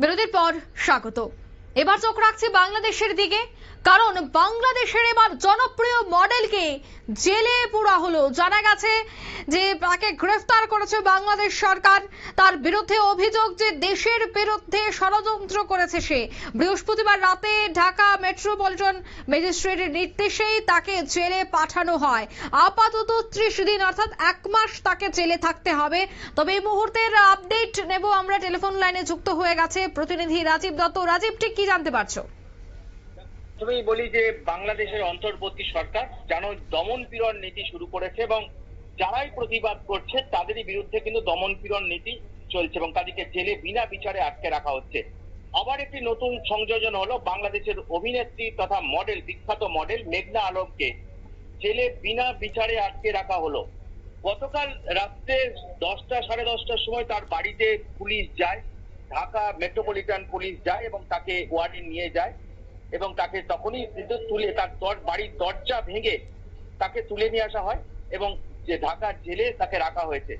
বিরতির পর স্বাগত। এবার চোখ রাখছে বাংলাদেশের দিকে, কারণ বাংলাদেশের এবার জনপ্রিয় মডেলকে জেলে পোড়া হলো। জানা গেছে যে তাকে গ্রেফতার করেছে বাংলাদেশ সরকার, তার বিরুদ্ধে অভিযোগ যে দেশের বিরুদ্ধে ষড়যন্ত্র করেছে সে। বৃহস্পতিবার রাতে ঢাকা মেট্রোপলিটন ম্যাজিস্ট্রেটের নির্দেশেই তাকে জেলে পাঠানো হয়। আপাতত ত্রিশ দিন, অর্থাৎ এক মাস তাকে জেলে থাকতে হবে। তবে এই মুহূর্তের আপডেট নেব আমরা। টেলিফোন লাইনে যুক্ত হয়ে গেছে প্রতিনিধি রাজীব দত্ত। রাজীব, ঠিক কি জানতে পারছ? তুমি বলি যে, বাংলাদেশের অন্তর্বর্তী সরকার যেন দমন পীড়ন নীতি শুরু করেছে এবং যারাই প্রতিবাদ করছে, তাদেরই বিরুদ্ধে কিন্তু দমন পীড়ন নীতি চলছে এবং তাদেরকে জেলে বিনা বিচারে আটকে রাখা হচ্ছে। আবার একটি নতুন সংযোজন হলো বাংলাদেশের অভিনেত্রী তথা মডেল, বিখ্যাত মডেল মেঘনা আলমকে জেলে বিনা বিচারে আটকে রাখা হলো। গতকাল রাত্রে দশটা, সাড়ে দশটার সময় তার বাড়িতে পুলিশ যায়, ঢাকা মেট্রোপলিটন পুলিশ যায় এবং তাকে ওয়ার্ডে নিয়ে যায় এবং তাকে তখনই তুলে তার বাড়ির দরজা ভেঙে তাকে তুলে নিয়ে আসা হয় এবং যে ঢাকা জেলে তাকে রাখা হয়েছে।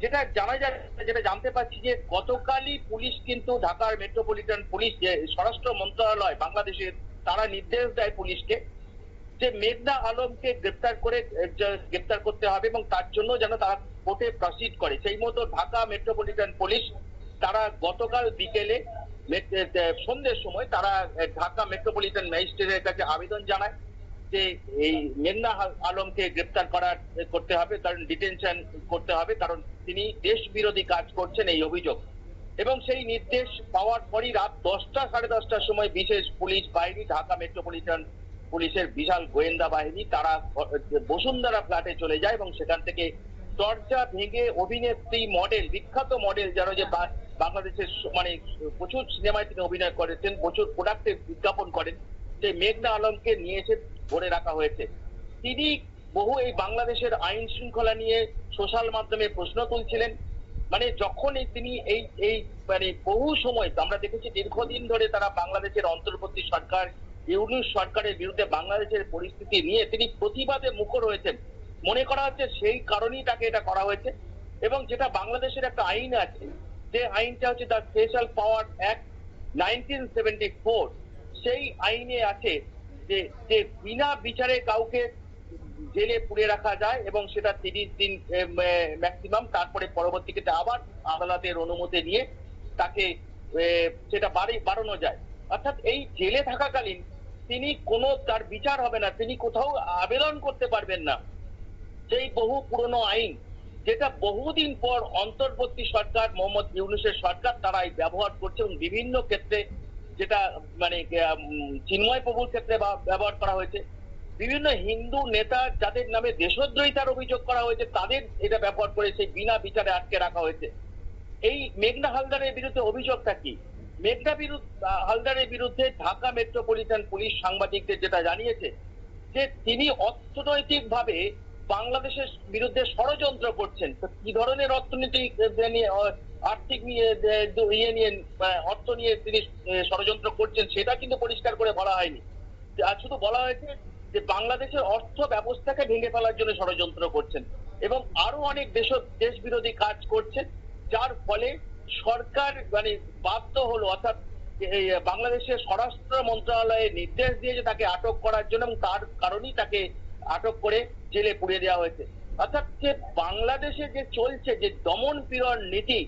যেটা জানা যায়, যেটা জানতে পারছি যে গতকালই পুলিশ কিন্তু ঢাকার মেট্রোপলিটন পুলিশ, যে স্বরাষ্ট্র মন্ত্রণালয়, বাংলাদেশের, তারা নির্দেশ দেয় পুলিশকে যে মেঘনা আলমকে গ্রেপ্তার করে গ্রেপ্তার করতে হবে এবং তার জন্য যেন তারা কোর্টে প্রসিড করে। সেই মতো ঢাকা মেট্রোপলিটন পুলিশ, তারা গতকাল বিকেলে সন্ধ্যের সময় তারা ঢাকা মেট্রোপলিটন ম্যাজিস্ট্রেটের কাছে আবেদন জানায়। যে এই মেঘনা আলমকে গ্রেপ্তার করার, করতে হবে কারণ ডিটেনশন করতে হবে, কারণ তিনি দেশ বিরোধী কাজ করছেন এই অভিযোগ। এবং সেই নির্দেশ পাওয়ার পরই রাত দশটা, সাড়ে দশটার সময় বিশেষ পুলিশ বাহিনী, ঢাকা মেট্রোপলিটন পুলিশের বিশাল গোয়েন্দা বাহিনী, তারা বসুন্ধরা ফ্ল্যাটে চলে যায় এবং সেখান থেকে দরজা ভেঙে অভিনেত্রী মডেল বিখ্যাত মডেল যারা যে বাংলাদেশের মানে প্রচুর সিনেমায় তিনি অভিনয় করেছেন, প্রচুর প্রোডাক্টে বিজ্ঞাপন করেন, সেই মেঘনা আলমকে নিয়ে এসে ধরে রাখা হয়েছে। তিনি বহু এই বাংলাদেশের আইন শৃঙ্খলা নিয়ে সোশ্যাল মাধ্যমে প্রশ্ন তুলছিলেন। মানে যখনই তিনি এই এই মানে বহু সময়, আমরা দেখেছি দীর্ঘদিন ধরে তারা বাংলাদেশের অন্তর্বর্তী সরকার, ইউনুস সরকারের বিরুদ্ধে বাংলাদেশের পরিস্থিতি নিয়ে তিনি প্রতিবাদে মুখর হয়েছেন। মনে করা হচ্ছে সেই কারণেই তাকে এটা করা হয়েছে। এবং যেটা বাংলাদেশের একটা আইন আছে, যে আইনটা হচ্ছে the special power act nineteen seventy four, সেই আইনে আছে যে যে বিনা বিচারে কাউকে জেলে পুড়ে রাখা যায় এবং সেটা তিরিশ দিন ম্যাক্সিমাম তারপরে পরবর্তীতে আবার আদালতের অনুমতি নিয়ে তাকে সেটা বাড়ি, বাড়ানো যায়। অর্থাৎ এই জেলে থাকাকালীন তিনি কোনো, তার বিচার হবে না, তিনি কোথাও আবেদন করতে পারবেন না। সেই বহু পুরনো আইন, যেটা বহুদিন পর অন্তর্বর্তী সরকার, মোহাম্মদ ইউনুসের সরকার, তারা এই ব্যবহার করছে এবং বিভিন্ন ক্ষেত্রে যেটা মানে চিন্ময় প্রভুর ক্ষেত্রে ব্যবহার করা হয়েছে। বিভিন্ন হিন্দু নেতা যাদের নামে দেশদ্রোহিতার অভিযোগ করা হয়েছে, তাদের এটা ব্যবহার করে সেই বিনা বিচারে আটকে রাখা হয়েছে। এই মেঘনা হালদারের বিরুদ্ধে অভিযোগটা কি? মেঘনা হালদারের বিরুদ্ধে ঢাকা মেট্রোপলিটন পুলিশ সাংবাদিকদের যেটা জানিয়েছে, যে তিনি অর্থনৈতিক ভাবে বাংলাদেশের বিরুদ্ধে ষড়যন্ত্র করছেন। তো কি ধরনের অর্থনৈতিক আর্থিক নিয়ে ইয়ে নিয়ে অর্থ নিয়ে তিনি ষড়যন্ত্র করছেন, সেটা কিন্তু পরিষ্কার করে বলা হয়নি। আর শুধু বলা হয়েছে যে বাংলাদেশের অর্থ ব্যবস্থাকে ভেঙে ফেলার জন্য ষড়যন্ত্র করছেন এবং আরও অনেক দেশ দেশ বিরোধী কাজ করছেন, যার ফলে সরকার মানে বাধ্য হলো, অর্থাৎ বাংলাদেশের স্বরাষ্ট্র মন্ত্রণালয়ে নির্দেশ দিয়েছে তাকে আটক করার জন্য এবং তার কারণেই তাকে আটক করে জেলে পুড়িয়ে দেওয়া হয়েছে। অর্থাৎ যে বাংলাদেশে যে চলছে, যে দমন পীড়ন নীতি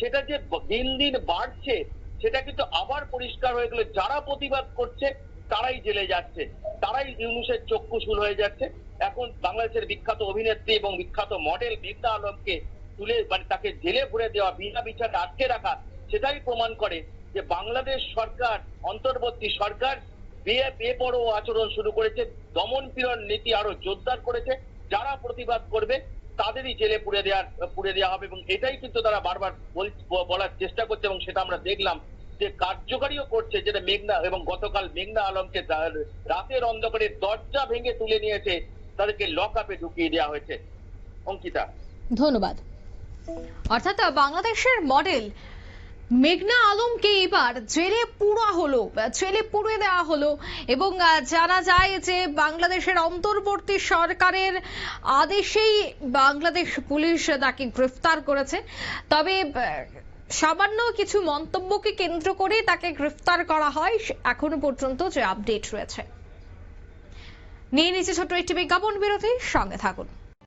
সেটা যে দিন দিন বাড়ছে, সেটা কিন্তু আবার পরিষ্কার হয়ে গেল। যারা প্রতিবাদ করছে, তারাই জেলে যাচ্ছে। তারাই ইউনুসের চক্ষুশূল হয়ে যাচ্ছে। এখন বাংলাদেশের বিখ্যাত অভিনেত্রী এবং বিখ্যাত মডেল মেঘনা আলমকে তুলে মানে তাকে জেলে ভরে দেওয়া, বিনা বিচারে আটকে রাখা, সেটাই প্রমাণ করে যে বাংলাদেশ সরকার, অন্তর্বর্তী সরকার বে- বেপরোয়া আচরণ শুরু করেছে। দমন পীড়ন নীতি আরও জোরদার করেছে। যারা প্রতিবাদ করবে তাদেরই জেলে পুড়ে দেওয়ার, পুড়ে দেওয়া হবে এবং এটাই কিন্তু তারা বারবার বলার চেষ্টা করছে এবং সেটা আমরা দেখলাম যে কার্যকারীও করছে যেটা মেঘনা এবং গতকাল মেঘনা আলমকে রাতের অন্ধকারে দরজা ভেঙে তুলে নিয়েছে, তাদেরকে লক আপে ঢুকিয়ে দেওয়া হয়েছে। অঙ্কিতা। ধন্যবাদ। অর্থাৎ বাংলাদেশের মডেল মেঘনা আলমকে এবার জেলে পুরা হলো, জেলে পুড়ে দেওয়া হলো এবং জানা যায় যে বাংলাদেশের অন্তর্বর্তী সরকারের আদেশেই বাংলাদেশ পুলিশ তাকে গ্রেফতার করেছে। তবে সামান্য কিছু মন্তব্যকে কেন্দ্র করে তাকে গ্রেফতার করা হয়। এখনও পর্যন্ত যে আপডেট রয়েছে। নিয়ে নিচ্ছে ছোট্ট একটি বিজ্ঞাপন বিরতি, সঙ্গে থাকুন।